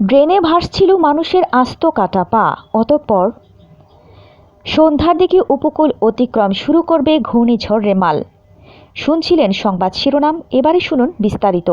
ড্রেনে ভাসছিল মানুষের আস্ত কাটা পা। অতঃপর সন্ধ্যার দিকে উপকূল অতিক্রম শুরু করবে ঘূর্ণিঝড় রেমাল। শুনছিলেন সংবাদ শিরোনাম, এবারে শুনুন বিস্তারিত।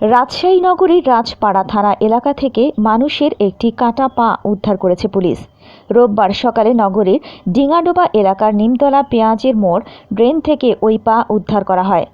রাজশাহী নগরীর রাজপাড়া থানা এলাকা থেকে মানুষের একটি কাটা পা উদ্ধার করেছে পুলিশ। রোববার সকালে নগরীর ডিঙাডোবা এলাকার নিমতলা পেঁয়াজের মোড় ড্রেন থেকে ওই পা উদ্ধার করা হয়।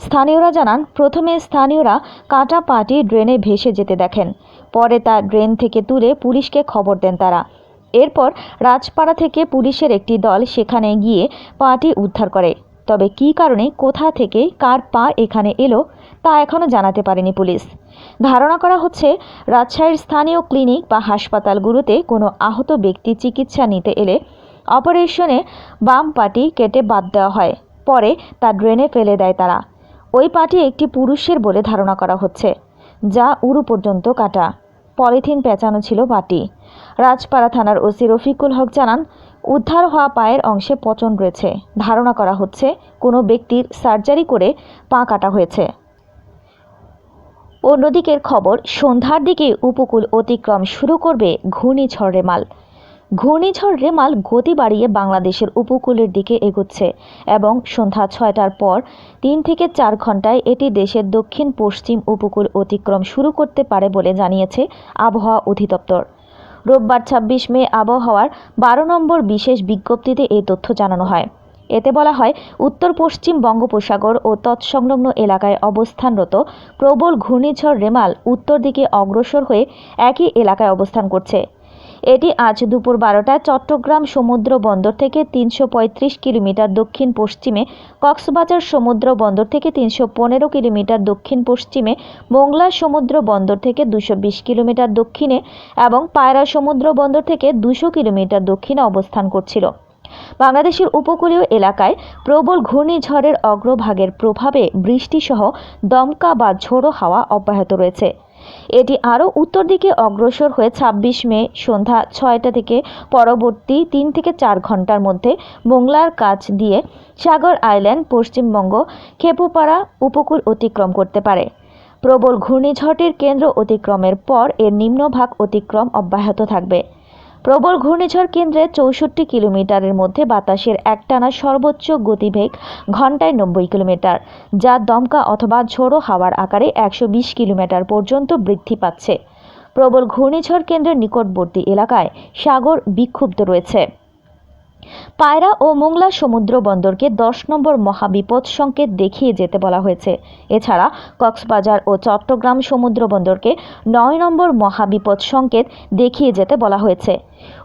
স্থানীয়রা জানান, প্রথমে স্থানীয়রা কাটা পাটি ড্রেনে ভেসে যেতে দেখেন। পরে তা ড্রেন থেকে তুলে পুলিশকে খবর দেন তারা। এরপর রাজপাড়া থেকে পুলিশের একটি দল সেখানে গিয়ে পাটি উদ্ধার করে। তবে কী কারণে, কোথা থেকে, কার পা এখানে এলো, তা এখনও জানাতে পারেনি পুলিশ। ধারণা করা হচ্ছে, রাজশাহীর স্থানীয় ক্লিনিক বা হাসপাতালগুলোতে কোনো আহত ব্যক্তি চিকিৎসা নিতে এলে অপারেশনে বাম পাটি কেটে বাদ দেওয়া হয়। পরে তা ড্রেনে ফেলে দেয় তারা। ওই পাটি একটি পুরুষের বলে ধারণা করা হচ্ছে, যা উরু পর্যন্ত কাটা। পলিথিন পেঁচানো ছিল পাটি রাজপাড়া থানার ওসি রফিকুল হক জানান, উদ্ধার হওয়া পায়ের অংশে পচন রয়েছে। ধারণা করা হচ্ছে, কোনো ব্যক্তির সার্জারি করে পা কাটা হয়েছে। অন্যদিকের খবর, সন্ধ্যার দিকে উপকূল অতিক্রম শুরু করবে ঘূর্ণিঝড় রেমাল। ঘূর্ণিঝড় রেমাল গতি বাড়িয়ে বাংলাদেশের উপকূলের দিকে এগোচ্ছে এবং সন্ধ্যা ছয়টার পর তিন থেকে চার ঘন্টায় এটি দেশের দক্ষিণ পশ্চিম উপকূল অতিক্রম শুরু করতে পারে বলে জানিয়েছে আবহাওয়া অধিদপ্তর। রোববার ছাব্বিশ মে আবহাওয়ার বারো নম্বর বিশেষ বিজ্ঞপ্তিতে এই তথ্য জানানো হয়। এতে বলা হয়, উত্তর পশ্চিম বঙ্গোপসাগর ও তৎসংলগ্ন এলাকায় অবস্থানরত প্রবল ঘূর্ণিঝড় রেমাল উত্তর দিকে অগ্রসর হয়ে একই এলাকায় অবস্থান করছে। এটি আজ দুপুর বারোটায় চট্টগ্রাম সমুদ্র বন্দর থেকে তিনশো পঁয়ত্রিশ কিলোমিটার দক্ষিণ পশ্চিমে, কক্সবাজার সমুদ্র বন্দর থেকে তিনশো পনেরো কিলোমিটার দক্ষিণ পশ্চিমে, মোংলা সমুদ্র বন্দর থেকে দুশো বিশ কিলোমিটার দক্ষিণে এবং পায়রা সমুদ্র বন্দর থেকে দুশো কিলোমিটার দক্ষিণে অবস্থান করছিল। বাংলাদেশের উপকূলীয় এলাকায় প্রবল ঘূর্ণিঝড়ের অগ্রভাগের প্রভাবে বৃষ্টিসহ দমকা বা ঝোড়ো হাওয়া অব্যাহত রয়েছে। এটি আরও উত্তর দিকে অগ্রসর হয়ে ছাব্বিশ মে সন্ধ্যা ছয়টা থেকে পরবর্তী তিন থেকে চার ঘণ্টার মধ্যে মোংলার কাছ দিয়ে সাগর আইল্যান্ড, পশ্চিমবঙ্গ, খেপুপাড়া উপকূল অতিক্রম করতে পারে। প্রবল ঘূর্ণিঝড়টির কেন্দ্র অতিক্রমের পর এর নিম্নভাগ অতিক্রম অব্যাহত থাকবে। প্রবল ঘূর্ণিঝড় কেন্দ্রে চৌষট্টি কিলোমিটারের মধ্যে বাতাসের একটানা সর্বোচ্চ গতিবেগ ঘন্টায় নব্বই কিলোমিটার, যা দমকা অথবা ঝোড়ো হাওয়ার আকারে একশো বিশ কিলোমিটার পর্যন্ত বৃদ্ধি পাচ্ছে। প্রবল ঘূর্ণিঝড় কেন্দ্রের নিকটবর্তী এলাকায় সাগর বিক্ষুব্ধ রয়েছে। পায়রা ও মোংলা সমুদ্র বন্দরকে দশ নম্বর মহাবিপদ সংকেত দেখিয়ে যেতে বলা হয়েছে। এছাড়া কক্সবাজার ও চট্টগ্রাম সমুদ্র বন্দরকে নয় নম্বর মহাবিপদ সংকেত দেখিয়ে যেতে বলা হয়েছে।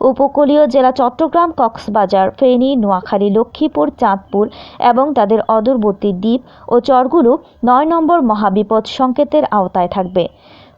উপকূলীয় জেলা চট্টগ্রাম, কক্সবাজার, ফেনী, নোয়াখালী, লক্ষ্মীপুর, চাঁদপুর এবং তাদের অদূরবর্তী দ্বীপ ও চরগুলো নয় নম্বর মহাবিপদ সংকেতের আওতায় থাকবে।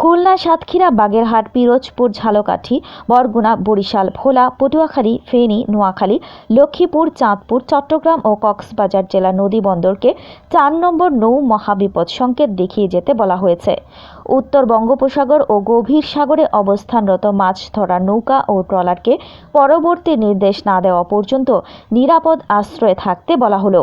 খুলনা, সাতক্ষীরা, বাগেরহাট, পিরোজপুর, ঝালকাঠি, বরগুনা, বরিশাল, ভোলা, পটুয়াখালী, ফেনী, নোয়াখালী, লক্ষ্মীপুর, চাঁদপুর, চট্টগ্রাম ও কক্সবাজার জেলা নদী বন্দরকে চার নম্বর নৌ মহাবিপদ সংকেত দেখিয়ে যেতে বলা হয়েছে। উত্তর বঙ্গোপসাগর ও গভীর সাগরে অবস্থানরত মাছ ধরা নৌকা ও ট্রলারকে পরবর্তী নির্দেশ না দেওয়া পর্যন্ত নিরাপদ আশ্রয়ে থাকতে বলা হলো।